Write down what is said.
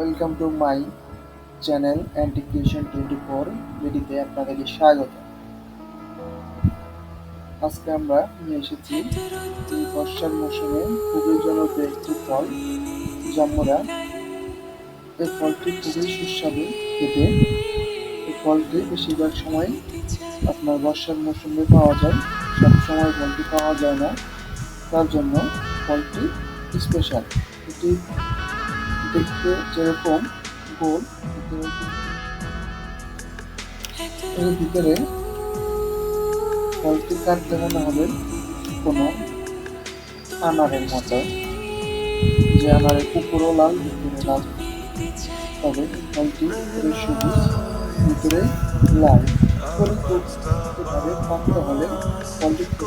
Welcome to my channel anticreation twenty four ভিডিওতে আপনাদেরকে স্বাগত। আজকে আমরা নিয়ে এসেছি বর্ষার মৌসুমে খুবই জনপ্রিয় একটি ফল জাম্বুরা এই ফলটি খুবই সুস্বাদু খেতে। এই ফলটি বেশিরভাগ সময় আপনার বর্ষার মৌসুমে পাওয়া যায়, সব সময় ফলটি পাওয়া যায় না। তার জন্য ফলটি স্পেশাল এটি দেখতে যেরকম গোল এর ভিতরে ফলটি কাটতে মনে হবে কোনো আনারের মতো, যে আনারের উপরও লাল, ভিতরে লাল। তবে ফলটি সবুজ, ভিতরে লাল। পরিপূর্ণভাবে পাকতে হলে খেতে